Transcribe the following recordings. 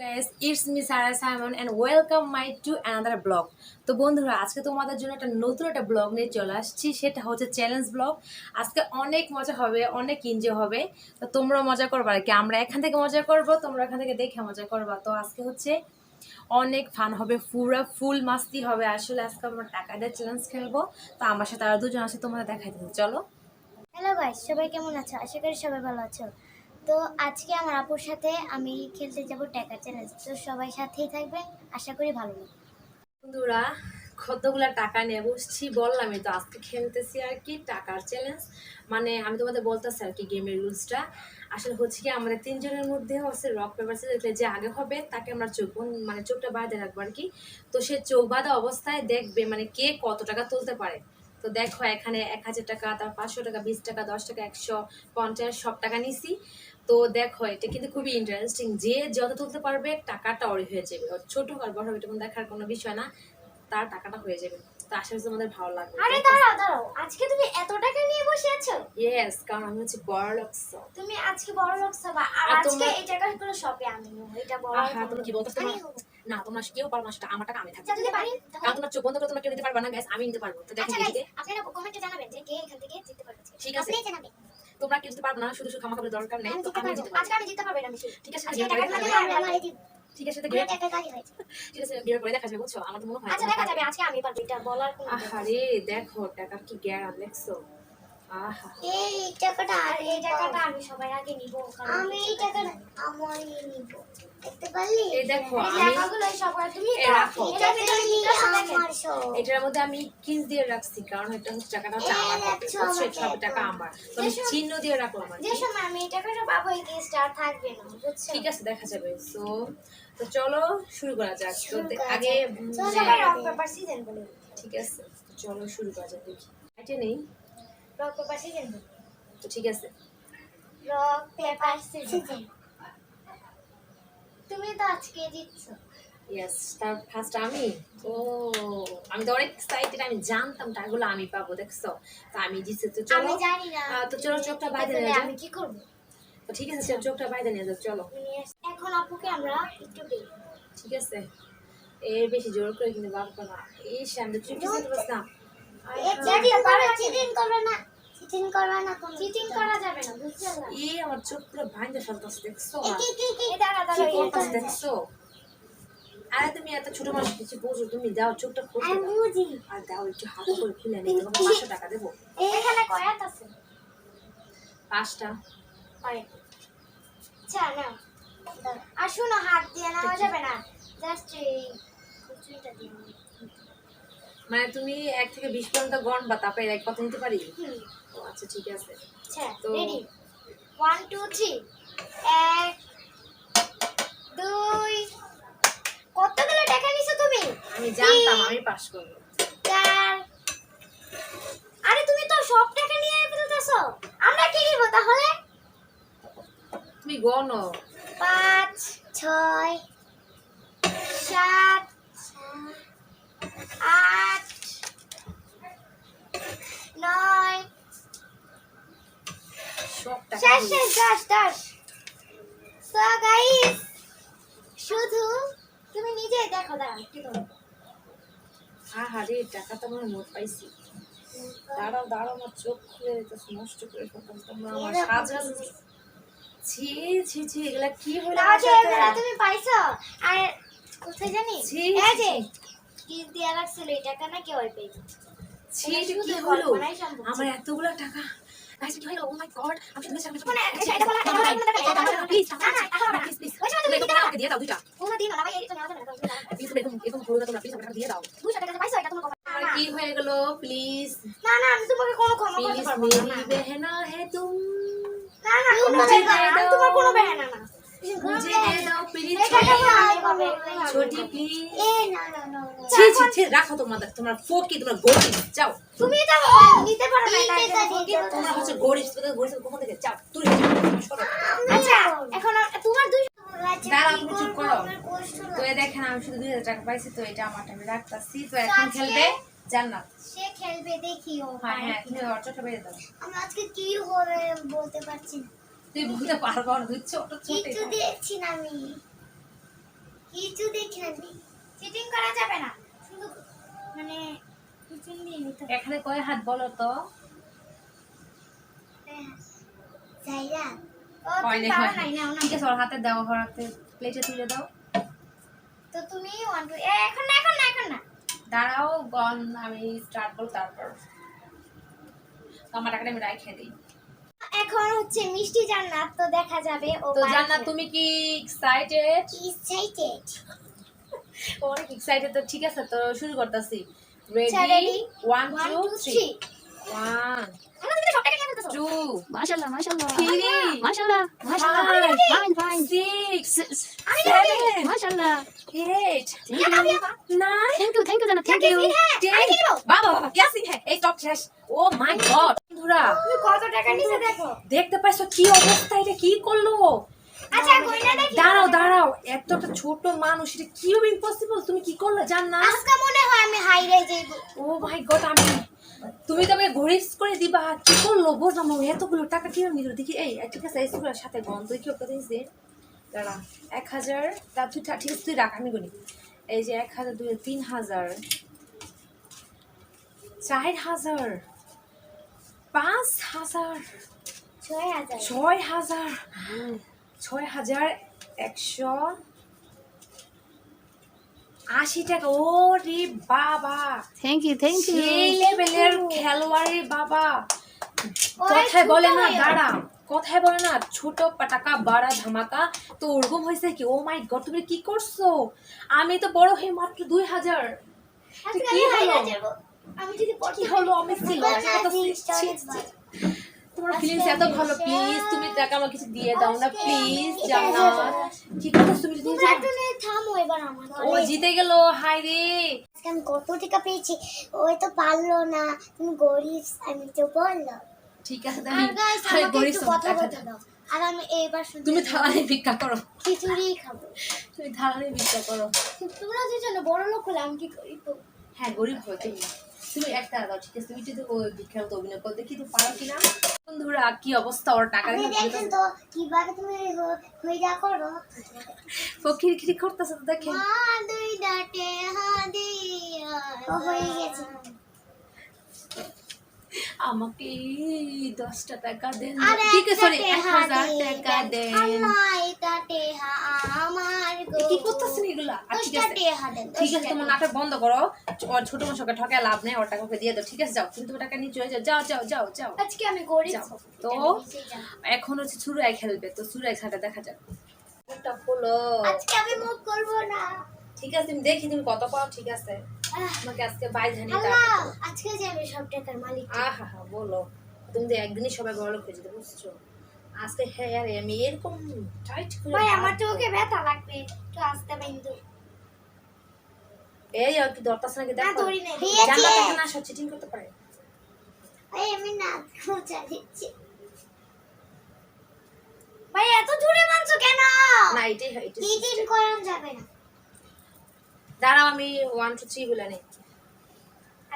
guys, it's me Sarah Simon and welcome my to another blog. তো বন্ধুরা আজকে তোমাদের জন্য একটা নতুন একটা ব্লগ নিয়ে চলে আসছি। সেটা হচ্ছে চ্যালেঞ্জ ব্লগ আজকে অনেক মজা হবে অনেক এনজয় হবে। তো তোমরা মজা করবা আর কি। আমরা এখান থেকে মজা করব তোমরা এখান থেকে দেখে মজা করবা। তো আজকে হচ্ছে অনেক ফান হবে পুরা ফুল মাস্তি হবে। আসলে আজকে আমরা টাকা দিয়ে চ্যালেঞ্জ খেলব। তো আমার সাথে আরও দুজন আছে তোমাদের দেখাই দিতে। চলো। হ্যালো গাইস সবাই কেমন আছো? আশা করি সবাই ভালো আছো। তো আজকে আমার আপুর সাথে আমি খেলতে যাব টাকা চ্যালেঞ্জ তো সবাই সাথেই থাকবেন আশা করি ভালো লাগবে। বন্ধুরা, কতগুলা টাকা নিয়ে বসছি বললামই তো, আজকে খেলতেছি আর কি টাকার চ্যালেঞ্জ মানে আমি তোমাদের বলতেছি আর কি গেমের রুলসটা আসলে হচ্ছে কি আমাদের তিনজনের মধ্যে হচ্ছে রক পেপার সিজার যে আগে হবে, তাকে আমরা চোখ মানে চোখটা বাঁধে রাখব আর কি। তো সে চোখ বাঁধা অবস্থায় দেখবে মানে কে কত টাকা তুলতে পারে। তো দেখো এখানে এক হাজার টাকা তার পাঁচশো টাকা, বিশ টাকা, দশ টাকা, একশো, পঞ্চাশ, সব টাকা নিছি। তো দেখো এটা কিন্তু খুবই ইন্টারেস্টিং যে যত তুলতে পারবে টাকাটা ওরই হয়ে যাবে। ওর ছোট আর বড় হোক এটা দেখার কোনো বিষয় না তার টাকাটা হয়ে যাবে। তো আশা করছি তোমাদের ভালো লাগবে। আরে দাঁড়াও দাঁড়াও আজকে তুমি এত টাকা নিয়ে বসে আছো? ইয়েস কারণ আমি হচ্ছে বড় লোক। তুমি আজকে বড় লোক সবা আর আজকে এই টাকাগুলো শপে আমি নেব এটা বড় আহা, তোমরা কি বলতেছো না? তোমরা কেউ পারো না সেটা আমার টাকা আমি থাকব। আচ্ছা, যদি পারি কারণ তাহলে তোমরা চোখ বন্ধ করে তোমরা কেউ দিতে পারবে না গ্যাস আমি নিতে পারব। তো দেখো আচ্ছা আপনারা কমেন্টে জানাবেন যে কে এখান থেকে জিততে পারবে। ঠিক আছে। আপনি জানাবেন। তোমরা কিছু দিতে পারবে না? শুধু শুধু করার দরকার নেই। তো আমি জিততে পারব। আজকে আমি জিততে পারব এটা ঠিক আছে আজকে টাকা দিলে আমি দিব। ঠিক আছে টাকা কাজই হয়েছে। ঠিক আছে গিয়ে করে দেখা যাবে বুঝছ? আমার তো মনে হয় আচ্ছা দেখা যাবে আজকে আমি পারব এটা বলার কোনো আরে দেখো টাকার কি গ্যারাম দেখছ? এই টাকাটা আর এই টাকাটা আমি সবার আগে নিব আমি এই টাকাটা আমারই নিব। দেখতে পারলি? এই দেখো, আমি- টাকাগুলো সবার তুমি রাখো। এটা তুমি আমার সব। এটার মধ্যে আমি কিস দিয়ে রাখছি কারণ এটা হচ্ছে টাকাটা হচ্ছে আমার হবে রাখছো বুঝছ? আমাকে সব টাকা। আমার। আমি চিহ্ন দিয়ে রাখলাম যে সময় আমি এই টাকাটা পাবো এই কেসটা আর থাকবে না ঠিক আছে দেখা যাবে। সো তো চলো শুরু করা যাক। আগে চলো যে- সবাই রক পেপার সিজন বলি ঠিক আছে চলো শুরু করা যাক দেখি। এটা নেই। রক পেপার সিজন তো ঠিক আছে। রক পেপার সিজন তুমি তো আজকে জিতছো। ইয়েস তার ফার্স্ট আমি। ও আমি তো অনেক এক্সাইটেড আমি জানতাম টাকাগুলো আমি পাবো দেখছ? তো আমি জিতছি তো চলো। আমি জানি না। তো চলো চোখটা বাইরে নিয়ে আমি কি করব? তো ঠিক আছে চোখটা বাইরে নিয়ে যাও চলো। এখন আপুকে আমরা একটু দিই। ঠিক আছে। এর বেশি জোর করে কিন্তু বার করা এই সামনে কিছু করতে না চিটিং করবে না। চিটিং করবে না কোন চিটিং করা যাবে না বুঝছ না এই আমার চোখ পুরো ভাঙতে ফেলতেছে দেখছ? কি কি কি? দাঁড়া দাঁড়া করতেছে? দেখছ? আরে তুমি এত ছোট মানুষ কিছু বোঝো তুমি দাও চোখটা খুলে আমি বুঝি। আর দাও একটু হাতে করে খুলে নিই তোমাকে পাঁচশো টাকা দেবো। এখানে কয়াত আছে। পাঁচটা। কয়েক। আচ্ছা না আর শোনো হাত দিয়ে নেওয়া যাবে না। জাস্ট এই খুচুরিটা দিয়ে মানে তুমি এক থেকে বিশ পর্যন্ত গণ বা তারপরে এক কথা নিতে পারি? আচ্ছা ঠিক আছে। আচ্ছা তো- রেডি ওয়ান টু থ্রি এক দুই। কতগুলো টাকা নিছো তুমি? আমি জানতাম আমি পাস করব। চার। আরে তুমি তো সব টাকা নিয়ে ফেলতেছো। আমরা কি নিব তাহলে? তুমি গণ পাঁচ ছয় সাত আট নয় শেষ শেষ দশ দশ সো গাইস শুধু তুমি নিজেই দেখো দাঁড়াও কি করো? আহা রে টাকা তো আমার মোট পাইছি। দাঁড়াও দাঁড়াও আমার চোখ খুলে দিতেছে নষ্ট করে ফেলতেছে তোমরা আমার সাজা ছি ছি এগুলা কি হলো তুমি পাইছো। আর কোথায় জানি? ছি, এই যে ছি, কিস রাখছিল এই টাকা না কেউ আমার এতগুলো টাকা গাইস কি হলো ও মাই গড আমি শুধু মিস মানে, এটা- এটা বলা- এটা বলা- এটা এটা প্লিজ না, না, প্লিজ প্লিজ ওই সময় তুমি দিতে আমাকে দিয়ে দাও দুইটা কোনো দিন না ভাই এটা নেওয়া না প্লিজ এরকম এরকম হলো তোমরা প্লিজ আমাকে দিয়ে দাও দুশো টাকা পাইছো এটা তোমার কি হয়ে গেল প্লিজ না না আমি তোমাকে কোনো ক্ষমা করতে পারব না মেরি বেহনা হে তুম না না না, আমি তোমার কোনো বেহানা না দাও টাকাগুলো আমি পাবো। ছোটি প্লিজ এ না না না না। ছি ছি ছি রাখো তোমাদের তোমার ফোকি তোমার গরিব যাও। তুমি এটা নিতে পারো না এটা এটা দিয়ে দাও। তোমরা হচ্ছে গরিব তোদের গরিব কখন থেকে যাও তুই আচ্ছা এখন তোমার দুই দাঁড়াও চুপ করো। তো এই দেখেন আমি শুধু দুই হাজার টাকা পাইছি তো এটা আমারটা আমি রাখতাছি। তো এখন খেলবে জান্নাত। সে খেলবে দেখিও হ্যাঁ হ্যাঁ তুমি দাও। আমরা আজকে কি হবে বলতে পারছি না। তুই বলতে পারব না তুই ছোট ছোট কিছু দেখছি না আমি। টেনশন নেই চিটিং করা যাবে না। শুধু মানে চিটিং দিয়ে নিতে এখানে কয় হাত বলো তো? জাইরা ও তুমি নাই না ঠিক আছে ওর হাতে দাও ওর হাতে প্লেটে তুলে দাও। তো তুমি ওয়ান টু এখন না এখন না এখন না। দাঁড়াও গন আমি স্টার্ট করব তারপর। দিই। এখন হচ্ছে মিষ্টি জান্নাত তো দেখা যাবে ও তো জান্নাত তুমি কি এক্সাইটেড এক্সাইটেড অনেক এক্সাইটেড তো ঠিক আছে তো শুরু করতেছি। রেডি ও মাই দেখতে পাইছো কি অবস্থা? এটা কি করল? দাঁড়াও দাঁড়াও এতটা ছোট মানুষ এটা কীভাবে ইম্পসিবল তুমি কি করলে? জান না। আজকে মনে হয় আমি হাইরে যাইব ও মাই গড আমি তুমি তো আমাকে ঘড়িস করে দিবা কি করল? বুঝলাম না, এতগুলো টাকা কীভাবে নিল? দেখি এই ঠিক আছে স্কুলের সাথে গন তুই কি কত দিয়েছি দাঁড়া এক হাজার তা তুই ঠিক আছে তুই রাখ আমি গনি। এই যে এক হাজার দুই তিন হাজার চার হাজার পাঁচ হাজার ছয় হাজার। ছয় হাজার ছয় হাজার একশো আশি টাকা। ও রে বাবা। Thank you, thank সেই you. লেভেলের খেলোয়াড় বাবা। কথায় বলে না দাঁড়া। কথায় বলে না ছোট পাটাকা বাড়া ধামাকা। তো ওরকম হয়েছে কি? ও মাই গড তুমি কি করছ? আমি তো বড় হয়ে মাত্র দুই হাজার। কি হলো? আমি যদি কি হলো? আমি তোমার ফিলিংস এত ভালো। প্লিজ তুমি আমার কিছু দিয়ে দাও না। প্লিজ যাও না। কি করতেছ তুমি যাও। থামো এবার আমার ও জিতে গেল হাই রে। আজকে আমি কত টাকা পেয়েছি ওই তো পারল না। তুমি গরিব আমি তো বলল ঠিক আছে আমি গরিব কথা বলতে দাও। দাও। আর আমি শুনতে তুমি ভিক্ষা করো। খিচুড়ি খাব। তুমি থালানি ভিক্ষা করো। তোমরা দুজন বড় লোক হলে আমি কি করি তো হ্যাঁ গরিব হয় তুমি তুমি একটা দাও ঠিক আছে? তুমি যদি ওই ভিক্ষার মতো অভিনয় করতে কি তুমি পারো কিনা? বন্ধুরা কি অবস্থা? ওর টাকা দেখেন তো কীভাবে তুমি হ- করো। ফকির খিরি করতেছে তো দেখেন মা দুই হাদিয়া ও হয়ে গেছে। আমাকে দশটা টাকা দেন ঠিক সরি এক হাজার টাকা দেন। কি করতেছেন এগুলা? ঠিক আছে। ঠিক আছে তোমার নাটক বন্ধ করো। ওর ছোট মশাকে ঠকায় লাভ নেই ওর টাকা ওকে দিয়ে দাও। ঠিক আছে যাও। তুমি তোমার টাকা নিয়ে চলে যাও। যাও যাও যাও যাও। আজকে আমি গরিব। তো। এখন হচ্ছে চুরাই খেলবে। তো চুরাই খেলাটা দেখা যাক। কোনটা হলো আজকে আমি মুখ করব না। ঠিক আছে তুমি দেখি তুমি কত পাও। ঠিক আছে। আহ, তোমাকে আজকে আজকে যে আমি সব টাকার মালিক। আহা হা বলো। তুমি তো একদিনই সবাই বড় লোক হয়ে যেতে বুঝছ। আজকে হ্যাঁ আরে আমি এরকম টাইট করে ভাই আমার বাঁধবো। চোখে ব্যথা লাগবে। একটু আসতে বিন্দু এই আর কি দরকার নাকি? না ধরি নাই। জানলা থেকে না সব চিটিং করতে পারে। ভাই আমি না খোঁজা দিচ্ছি। ভাই এত জোরে মানছো কেন? না এটাই হয় এটাই চিটিং system। যাবে না। দাঁড়াও আমি ওয়ান টু থ্রি বলে নেই।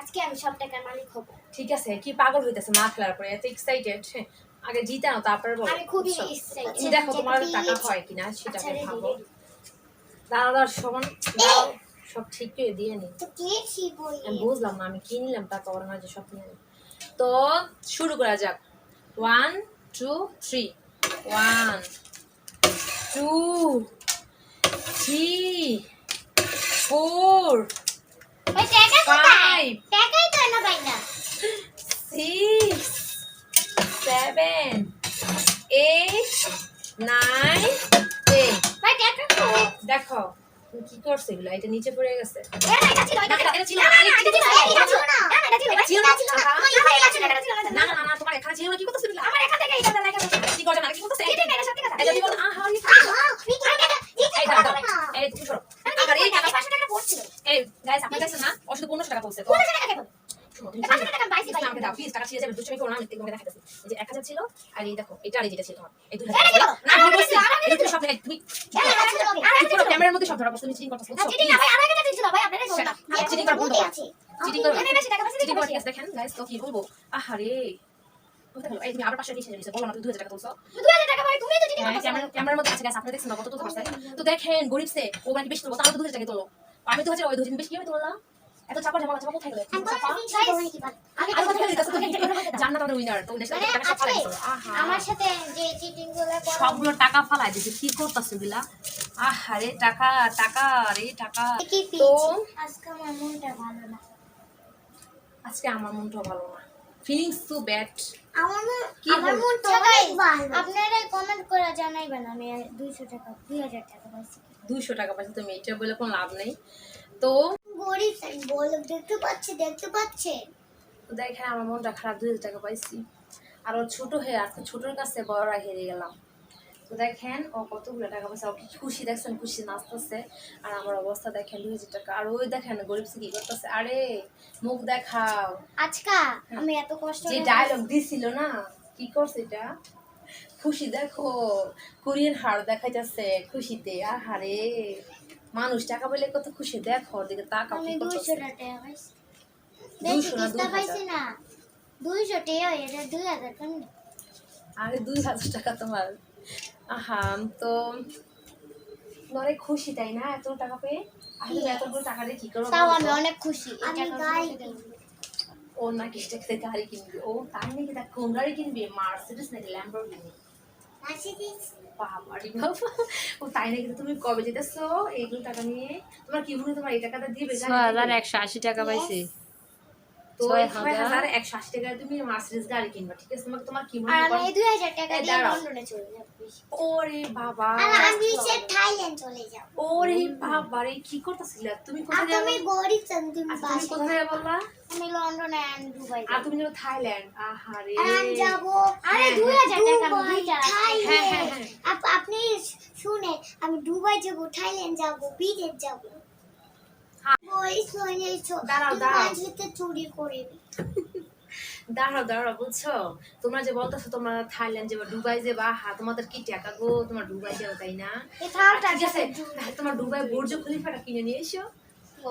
আজকে আমি সব টাকার মালিক হব। ঠিক আছে কি পাগল হইতেছে মা খেলার পরে এত এক্সাইটেড আগে জিতে নাও তারপরে বলো। আমি খুবই। আচ্ছা, দেখো তোমার. টাকা হয় কিনা সেটা আচ্ছা, ভাবো। ready। দাঁড়া দাঁড়া সমান দাঁড়াও, সব ঠিক করে দিয়ে নি। তো কে কি বই? আমি বুঝলাম না আমি কিনলাম টাকা ওর মাঝে সব নিয়ে। তো শুরু করা যাক। One two three one two three four five টাকাই তো না ভাই না। six, seven, eight, nine, ten. ভাই টাকা তো। দেখো কি করছ এগুলো? এটা নিচে পড়ে গেছে। না না না তোমার এখানে ছিল না কি করতেছো এগুলো? আমার এখান থেকে এটা লাগা কি করছ? না কি করতেছো? এটা এটা সত্যি কথা। এই দাঁড়াও। না এই তুমি সরো। আবার এই টাকা 500 টাকা পড়ছিল। এই গাইস আপনার কাছে না ও শুধু 1500 টাকা বলছে তো 500 টাকা কেন শোনো, তুমি 500 টাকা পাইছি ভাই। আমাকে দাও প্লিজ টাকা ছিঁড়ে যাবে দুষ্টুমি করো না আমি তোমাকে দেখাতেছি এই যে 1000 ছিল আর এই দেখো এটা আর এই যেটা ছিল। তোমার এই দুটো এটা ছিল, না আর আমি একটা বলছি ছিল, আর একটা এই তুমি সব এই তুমি এটা এটা ছিল আর তুমি পুরো ক্যামেরার মধ্যে সব ধরা পড়ছো চিটিং করতেছো চিটিং আমি চিটিং করা বন্ধ বুদ্ধি করো। আছে চিটিং করো। আমি বেশি টাকা পাইছি চিটিং করে ঠিক আছে দেখেন গাইস তো কি বলব? আহারে। এই তুমি আবার পাঁচশো নিচে নিচে বলো না তুমি দুই হাজার টাকা তুলছো। দুই হাজার টাকা ভাই তুমি তো চিটিং হ্যাঁ, ক্যামেরা ক্যামেরার মধ্যে আছে গাছ আপনি দেখছেন না কত তুলতে পারছে। তো দেখেন গরিব সে ও মানে বেশি তুলবো তাহলে তো দুই হাজার টাকা তোলো আমি তো হচ্ছে ওই দুই বেশি কীভাবে তুললাম? এত চাপা জামা চাপা কোথায় গেলে? আমি আমি কথা বলে। তো জান্নাত আমাদের উইনার তো দেশে টাকা সব ফালাই আজকে আমার সাথে যে চিটিংগুলো সবগুলো টাকা দিছে কি করতেছে বিলা আহারে টাকা টাকা রে টাকা। তো আজকে আমার মনটা ভালো না। আজকে আমার মনটা ভালো না। ফিলিংস টু ব্যাড আমার মন আপনারা কমেন্ট করে জানাইবেন আমি 200 টাকা 2000 টাকা পাইছি। দুইশো টাকা পাইছি তো মেয়েটা বলে কোনো লাভ নেই। তো গরিব বলো দেখতে পাচ্ছি দেখতে পাচ্ছে। দেখেন আমার মনটা খারাপ দুই হাজার টাকা পাইছি। আর ও ছোট হয়ে আজকে ছোটর কাছে বড়রা হেরে গেলাম। তো দেখেন ও কতগুলো টাকা পয়সা ও কি খুশি দেখছেন? খুশি নাচতেছে। আর আমার অবস্থা দেখেন দুই হাজার টাকা। আর ওই দেখেন গরিব সে কি করতেছে? আরে মুখ দেখাও। আজকা আমি এত কষ্ট যে ডায়লগ দিছিল না কি করছে এটা? খুশি দেখো কোরিয়ান হার দেখাইতেছে খুশিতে। আহারে মানুষ টাকা পেলে কত খুশি দেখো দিকে তাকাও কি 200 করতেছে। টাকা পাইছি। 200 না, বেশি কিস্তা 2000 পাইছি না। 200 টাকা এটা 2000 কেন আরে দুই হাজার টাকা তোমার। আহা তো অনেক খুশি তাই না? এত টাকা পেয়ে? আসলে এতগুলো টাকা দিয়ে কি করব তাও আমি অনেক খুশি। আমি গাড়ি ও নাকি সেটাকে গাড়ি কিনবে? ও তাই নাকি? তা কোন গাড়ি কিনবে? মার্সিডিস নাকি ল্যাম্বরগিনি বাবারে বাবা। ও তাই নাকি? তুমি কবে যেতেছো? এইগুলো টাকা নিয়ে? তোমার কি মনে তোমার এই টাকাটা দিবে? একশো আশি টাকা পাইছি। তো ছয় হাজার। হাজার একশো আশি টাকা তুমি মার্সিডিস গাড়ি কিনবা ঠিক আছে? তোমাকে তোমার কি মনে আর আমি 2000 টাকা দিয়ে লন্ডনে চলে যাব ওরে বাবা। আমি সে থাইল্যান্ড চলে যাব। ওরে বাবারে কি করতেছিল? তুমি কোথায় যাবে? গরিব তুমি তুমি কোথায় বললা? আমি লন্ডনে এন্ড দুবাই আর তুমি যাবে থাইল্যান্ড আহারে। যাব আরে 2000 টাকা দুইটা হ্যাঁ হ্যাঁ আপনি শুনে আমি দুবাই যাব থাইল্যান্ড যাব বিদেশ যাব। দাঁড়াও, দাঁড়াও। দাঁড়াও বুঝছ? তোমরা যে বলতেছো তোমরা থাইল্যান্ড যাবে দুবাই যাবা হা তোমাদের কি টাকা গো? তোমার দুবাই যাবে তাই না? ঠিক আছে তোমার দুবাই বুর্জ খলিফাটা কিনে নিয়ে এসো।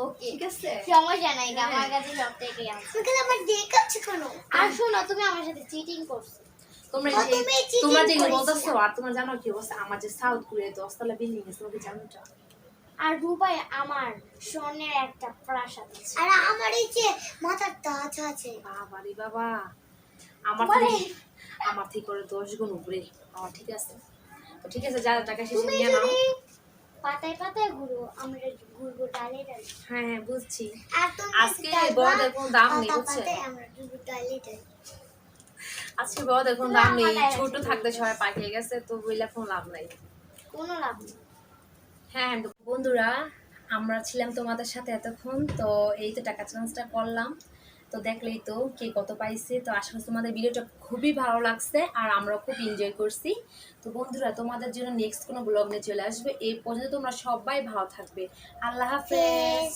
ওকে। ঠিক আছে? সমস্যা নাই আমার কাছে সব থেকে আছে। আমার দেখাচ্ছ কেন? আর শোনো তুমি আমার সাথে চিটিং করছ। তোমরা যে তোমরা যে বলতেছো আর তোমার জানো কি অবস্থা? আমার যে সাউথ কোরিয়াতে দশতলা বিল্ডিং আছে তোমাকে জানো তো আর দুবাই আমার স্বর্ণের একটা প্রাসাদ আছে। আর আমার এই যে মাথার তাজ আছে। বাবা রে বাবা। আমার আমার থেকে করে দশ গুণ উপরে। আমার ঠিক আছে। তো ঠিক আছে যা টাকা শেষে নিয়ে নাও। পাতায় পাতায় ঘুরো আমরা ঘুরবো ডালে ডালে। হ্যাঁ হ্যাঁ বুঝছি। আজকে বড়দের কোনো দাম নেই বুঝছে? আমরা ঘুরবো ডালে ডালে। আজকে বড়দের কোনো দাম নেই। ছোট। থাকতে সবাই পাকিয়ে গেছে তো বইলে কোনো লাভ নাই। কোনো লাভ নেই। হ্যাঁ হ্যাঁ, বন্ধুরা আমরা ছিলাম তোমাদের সাথে এতক্ষণ তো এই তো টাকা চান্সটা করলাম। তো দেখলেই তো কে কত পাইছে তো আশা করছি তোমাদের ভিডিওটা খুবই ভালো লাগছে আর আমরা খুব এনজয় করছি। তো বন্ধুরা তোমাদের জন্য নেক্সট কোনো ব্লগ নিয়ে চলে আসবে। এই পর্যন্ত তোমরা সবাই ভালো থাকবে। আল্লাহ হাফেজ।